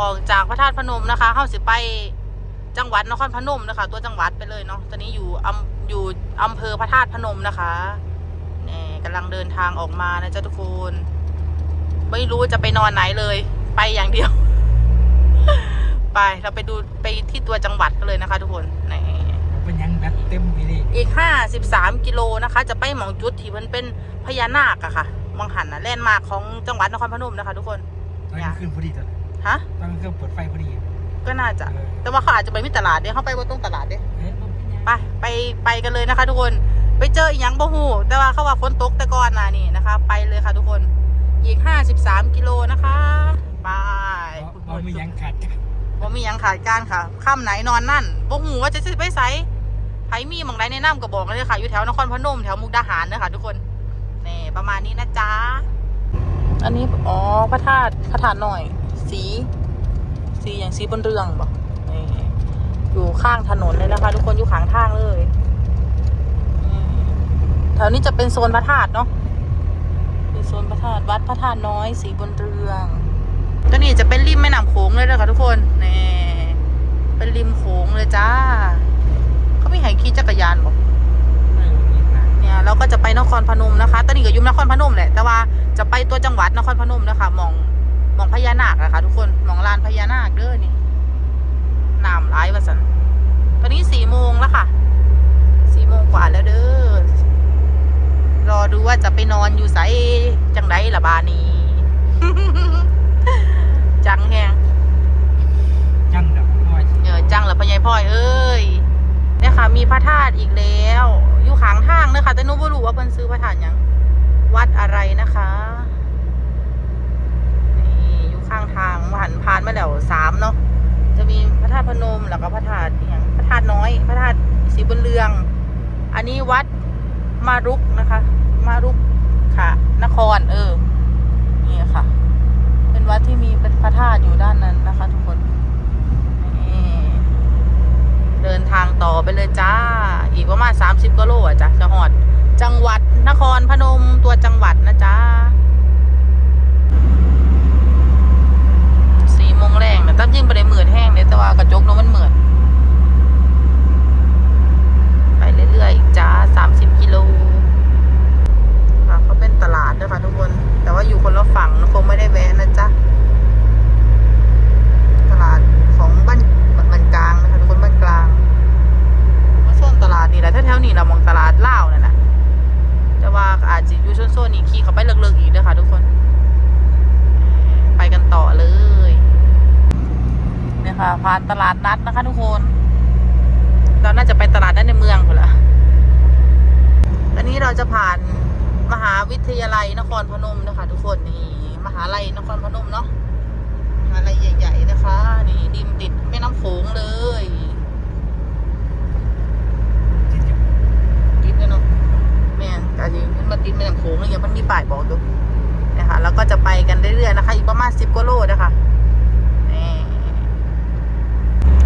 ออกจากพระธาตุพนมนะคะเข้าสิไปจังหวัดนครพนมนะคะ ตัวจังหวัดไปเลยเนาะตอนนี้อยู่อำอยู่อำเภอพระธาตุพนมนะคะนี่กำลังเดินทางออกมานะจ๊ะทุกคนไม่รู้จะไปนอนไหนเลย ไปอย่างเดียว ไปเราไปดูไปที่ตัวจังหวัดกันเลยนะคะ ทุกคนนี่เป็นยังแบตเต็มพี่ดิอีกห้าสิบสามกิโลนะคะ จะไปหมองจุดที่มันเป็นพญานาคอะค่ะมองหันนะแลนด์มาร์คของจังหวัดนครพนมนะคะ ทุกคนตอนกลางคืนพอดีตอน ฮะตอนกลางคืนเปิดไฟพอดีก็น่าจะเออแต่ว่าเขาอาจจะไปไม่ตลาดเดี๋ยวเขาไปว่าตรงตลาดเดี๋ยวเอ๊ะไปไปไปกันเลยนะคะทุกคน ไปเจออีกยังบ่หูแต่ว่าเขาว่าฝนตกแต่ก่อนนะนี่นะคะ ไปเลยค่ะทุกคน อีกห้าสิบสามกิโลนะคะไปเพราะมียังขาดบ่มีหยังขาดการค่ะค่ำไหนนอนนั่นบ่หูว่าจะสิไปไสไผมีหมองใดแนะนำก็บอกเลยค่ะอยู่แถวนครพนมแถวมุกดาหารเนอะค่ะทุกคนนี่ประมาณนี้นะจ๊ะอันนี้อ๋อพระธาตุพระธาตุหน่อย สี สีอย่างสีบนเรืองบ่นี่อยู่ข้างถนนเลยนะคะ ทุกคนอยู่ข้างทางเลยแถวนี้จะเป็นโซนพระธาตุเนาะเป็นโซนพระธาตุวัดพระธาตุน้อย สีบนเรืองตัวนี้จะเป็นริมแม่น้ำโขงเลยนะคะทุกคนนี่เป็นริมโขงเลยจ้าเขาไม่ให้ขี่จักรยานบอกเนี่ยเราก็จะไปนครพนมนะคะตอนนี้ก็อยุ่นครพนมแหละแต่ว่าจะไปตัวจังหวัดนครพนมนะคะมอง องพญานาคอะค่ะ ทุกคนมองลานพญานาคเด้อนี่น้ำร้ายวะสันตอนนี้สี่โมงแล้วค่ะสี่โมงกว่าแล้วเด้อรอดูว่าจะไปนอนอยู่ไสจังไดละบานีจังแฮงจังดับน้อยเออจังเหรอพญายพ่อยเอ้ยเนี่ยค่ะ มีพระธาตุอีกแล้ว อยู่ข้างทางเนอะค่ะแต่หนูไม่รู้ว่าเพิ่นซื้อพระธาตุหยังวัดอะไรนะคะนี่อยู่ข้างทางผ่านผ่านมาแล้วสามเนาะจะมีพระธาตุพนม แล้วก็พระธาตุอย่างพระธาตุน้อย พระธาตุสีบุญเรือง อันนี้วัดมารุกนะคะ มารุกค่ะ นครเออนี่ค่ะ เป็นวัดที่มีเป็นพระธาตุอยู่ด้านนั้นนะคะ ทุกคนนี่เดินทางต่อไปเลยจ้า อีกประมาณ30กิโลอะจ้ะจะหอด จังหวัดนครพนมตัวจังหวัดนะจ๊ะสี่โมงแรงนะตั้งยิ่งไปได้เหมือนแห้งเลยแต่ว่ากระจกเน้มันเหมือน ไปเรื่อยๆอีกจ้า 30กิโลค่ะเขาเป็นตลาดด้วยค่ะทุกคน แต่ว่าอยู่คนละฝั่งนะคงไม่ได้แวะนะจ๊ะ ตลาดของบ้านบ้านกลางนะคะทุกคนบ้านกลางมาโซนตลาดนี่แหละแถวๆนี่เรามอง ตลาดเล่านั่นแหละแต่ว่าอาจจะอยู่โซนๆนี่ขี่เขาไปเลิกๆอีกด้อค่ะทุกคน ไปกันต่อเลยเนี่ยค่ะผ่านตลาดนัดนะคะทุกคน เราน่าจะไปตลาดนัดในเมืองคนละตอนนี้เราจะผ่านมหาวิทยาลัยนครพนมนะคะทุกคนนี่มหาลัยนครพนมเนาะอะไรใหญ่ ๆ นะคะ นี่ดิมติดแม่น้ำโขงเลย จริง ติดเลยเนาะแม่นกาจริงมันมาติดแม่น้ำโขงเลยยังมันมีป้ายบอกอยู่นะคะแล้วก็จะไปกันเรื่อยๆนะคะ อีกประ มาณสิบกว่าโลนะคะนี่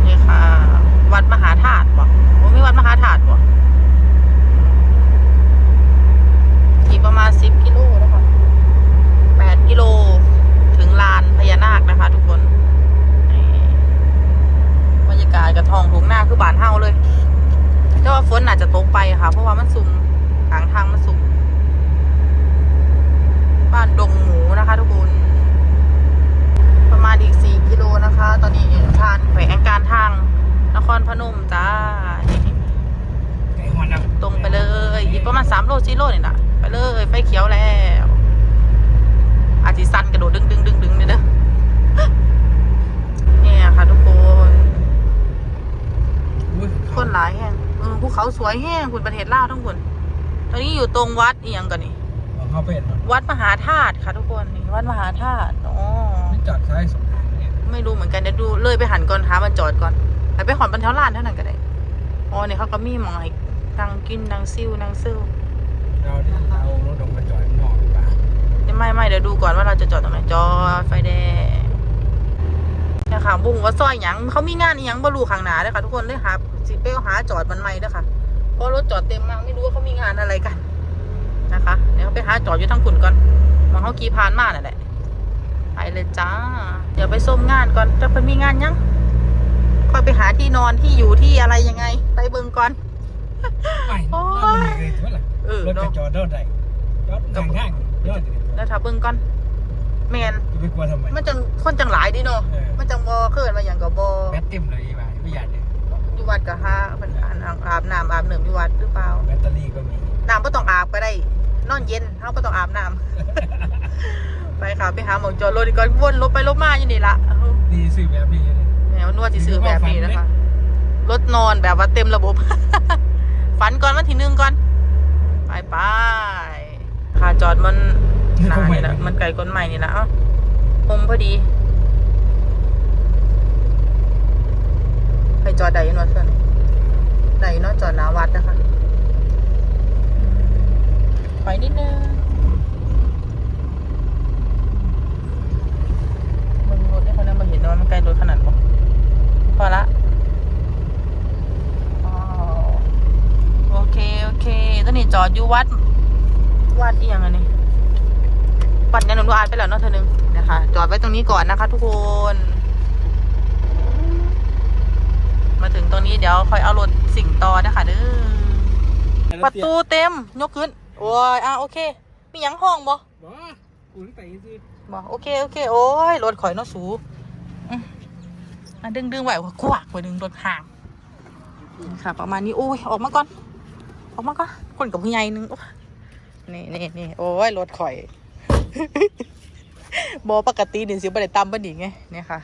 นี่ค่ะ วัดมหาธาตุบอกว่ามีวัดมหาธาตุบอกอีกประมาณสิบกิโลนะคะแปดกิโล ถึงลานพญานาคนะคะ ทุกคนนี่บรรยากาศกระทองทุ่งหน้าคือบานเฮาเลยแต่ว่าฝนอาจจะตกไปค่ะ เพราะว่ามันสุ่มทางทางมันสุ่มบ้านดงหมูนะคะ ทุกคน ประมาณอีกสี่กิโลนะคะ ตอนนี้ผ่านแขวงการทางนครพนมจ้านี่ ๆไก่หัวดำ ตรงไปเลย อีกประมาณสามโลสี่โลนี่นะไปเลย ไฟเขียวแล้วอาจิสันกระโดดดึงดึงดึงดึงเนี่ยเด้อเนี่ยค่ะทุกคนอุ้ยคนหลายแห้งเออภูเขาสวยแห้งคุณประเทศลาวทั้งคนตอนนี้อยู่ตรงวัดอีหยังกันนี่เอาเข้าไปเห็นมันวัดมหาธาตุค่ะทุกคนนี่วัดมหาธาตุอ๋อนี่จอดซ้ายสองทางเนี่ยไม่รู้เหมือนกันเดี๋ยวดูเลยไปหันก่อนหามันจอดก่อนไปไปหอนบรรเทาลานเท่านั้นก็ได้อ๋อเนี่ยเขาก็มีหมองให้นั่งกินนั่งซิ่วนั่งซิ่ว เราเดี๋ยวเอารถลงมาจอดข้างนอกดีกว่าไม่ไม่เดี๋ยวดูก่อนว่าเราจะจอดตรงไหนจอดไฟแดงเนี่ยค่ะบุ้งว่าซอยหยังเขามีงานอีหยังบรูข้างหน้าเลยค่ะทุกคนเลยหาสิไปหาจอดมันใหม่เด้อค่ะเพราะรถจอดเต็มมากไม่รู้ว่าเขามีงานอะไรกันนะคะ เดี๋ยวไปหาจอดอยู่ทั้งขุนก่อนมองเขาขี่ผ่านมานั่นแหละไปเลยจ้า เดี๋ยวไปส้มงานก่อนจะเพิ่นมีงานยังค่อยไปหาที่นอนที่อยู่ที่อะไรยังไง ไปเบิ่งก่อนไม่โอ้ยรถมัน เลยเท่าไหร่เออรถจะเนาะ จอดรถได้จอดทางข้างรถจะแล้วถ้าเบิ่งก่อนแมนไปกลัวทำไมมันจังคนจังหลายดิเนาะเออมันจังบ่เคลื่อนมาอย่างกับบ่แบตเต็มเลยว่ะไม่อยากเลยอยู่วัดก็หาเพิ่นอาบอาบน้ำอาบน้ำอยู่วัดหรือเปล่า แบตเตอรี่ก็มี น้ำบ่ต้องอาบก็ได้ นอนเย็นเฮาบ่ต้องอาบน้ำ ไปค่ะไปหาหมองจอดรถดีก่อนวนลบไปลบมาอยู่นี่ละดีซื้อแบบนี้เลย แหมนวดสิซื้อแบบนี้นะคะรถนอนแบบว่าเต็มระบบ ฝันก่อนวันที่หนึ่งก่อน ไปไปค่ะจอดมันหนานี่แหละมันไกลก้นใหม่นี่แหละเอ้าคมพอดีไปจอดใดเนาะเพื่อนใดเนาะจอดหนาวัดนะคะไปนิดนึงมึงรถได้คนนั้นมาเห็นว่ามันไกลรถขนาดบ่พอละ อ๋อโอเค โอเคตอนนี้จอ ดอยู่วัดวัดอีหยังอันนี้วัดเนี่ยหนูอ่านไปแล้วเนาะเธอหนึงนะคะ จอดไว้ตรงนี้ก่อนนะคะ ทุกคน มาถึงตรงนี้เดี๋ยวคอยเอารถสิ่งต่อนะคะเด้อประตูเต็มยกขึ้น โอ้ยอะโอเค มีหยังห้องบ่บ่กูตั้งแต่ยังซื้อบอกโอเคโอเค โอ้ยรถข่อยเนาะสูอืมอะดึงดึงไหวกว่ากวักไปดึงรถห่างนี่ค่ะ ประมาณนี้โอ้ยออกมาก่อน ออกมาก่อนคนกับผู้ใหญ่นึงนี่นี่นี่โอ้ยรถข่อยบอปกติเดี๋ยวสิบ่ได้ตามบ่ดีไงเนี่ยค่ะ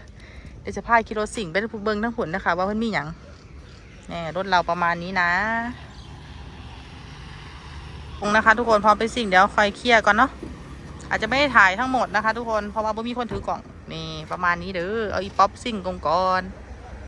เดี๋ยวจะพากิโลสิ่งไปทุกเบิงทั้งผลนะคะ ว่าเพิ่นมีหยังเนี่ยรถเราประมาณนี้นะตรงนะคะ ทุกคนพร้อมไปสิ่งเดี๋ยวคอยเคลียร์ก่อนเนาะอาจจะไม่ได้ถ่ายทั้งหมดนะคะ ทุกคนเพราะว่าบ่มีคนถือกล่องนี่ประมาณนี้เด้อเอาอีป๊อปซิ่งกงก่อน